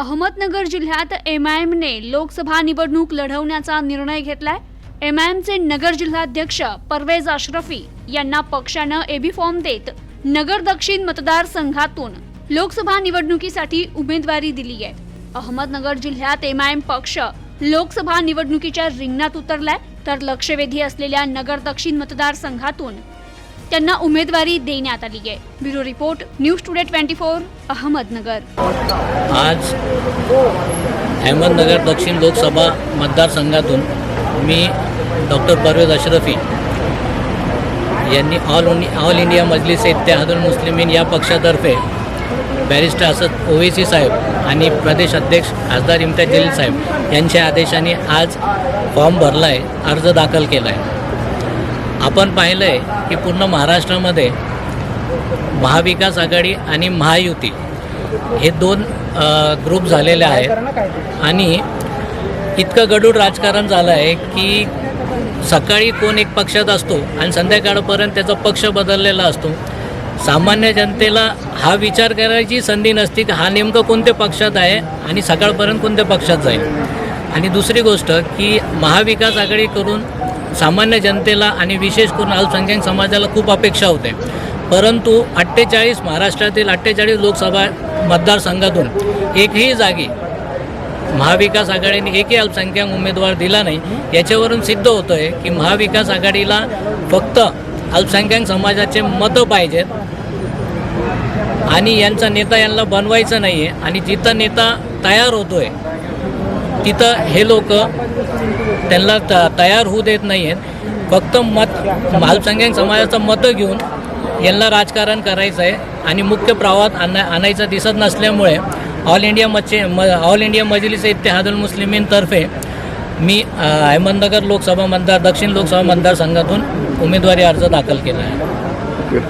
अहमदनगर जिल्ह्यात M I एमने Lok Sabha निवडणूक लढवण्याचा निर्णय घेतलाय. एम आय एमचे नगर जिल्हाध्यक्ष परवेज अशरफी यांना पक्षानं एबी फॉर्म देत नगर दक्षिण मतदारसंघातून लोकसभा निवडणुकीसाठी उमेदवारी दिली आहे. अहमदनगर जिल्ह्यात एम आय एम पक्ष लोकसभा निवडणुकीच्या रिंगणात उतरलाय. तर लक्षवेधी असलेल्या नगर दक्षिण मतदारसंघातून त्यांना उमेदवारी देण्यात आली आहे. Bureau report news today twenty four Ahmednagar. आज अहमदनगर दक्षिण लोकसभा मतदारसंघातून मी डॉक्टर परवेज अशरफी यांनी all all India Majlis Ittehadul Muslimeen या पक्षातर्फे बॅरिस्टर असद ओवेसी साहेब आणि प्रदेश अध्यक्ष खासदार इम्तियाज जलील साहेब यांच्या आदेशाने आज फॉर्म भरला आहे अर्ज दाखल केला आहे आपण पाहिलं आहे की पूर्ण महाराष्ट्रामध्ये महाविकास आघाडी आणि महायुती हे दोन ग्रुप झालेले आहेत. आणि इतकं गडूड राजकारण झालं आहे की सकाळी कोण एक पक्षात असतो आणि संध्याकाळपर्यंत त्याचा पक्ष बदललेला असतो. सामान्य जनतेला हा विचार करायची संधी नसती की हा नेमकं कोणत्या पक्षात आहे आणि सकाळपर्यंत कोणत्या पक्षात जाईल. आणि दुसरी गोष्ट की महाविकास आघाडी करून सामान्य जनतेला आणि विशेष करून अल्पसंख्याक समाजाला खूप अपेक्षा होते. परंतु अठ्ठेचाळीस महाराष्ट्रातील अठ्ठेचाळीस लोकसभा मतदारसंघातून एकही जागी महाविकास आघाडीने एकही अल्पसंख्याक उमेदवार दिला नाही. याच्यावरून सिद्ध होतं आहे की महाविकास आघाडीला फक्त अल्पसंख्याक समाजाचे मतं पाहिजेत आणि यांचा नेता यांना बनवायचा नाही आहे आणि जिथं नेता तयार होतो आहे तिथं हे लोक त्यांना त तयार होऊ देत नाही आहेत फक्त मत अल्पसंख्याक समाजाचं मतं घेऊन यांना राजकारण करायचं आहे. आणि मुख्य प्रवाहात आणा आणायचं दिसत नसल्यामुळे ऑल इंडिया मचे म ऑल इंडिया मजलिस इत्तेहादुल मुस्लिमींतर्फे मी अहमदनगर लोकसभा मतदार दक्षिण लोकसभा मतदारसंघातून उमेदवारी अर्ज दाखल केला आहे.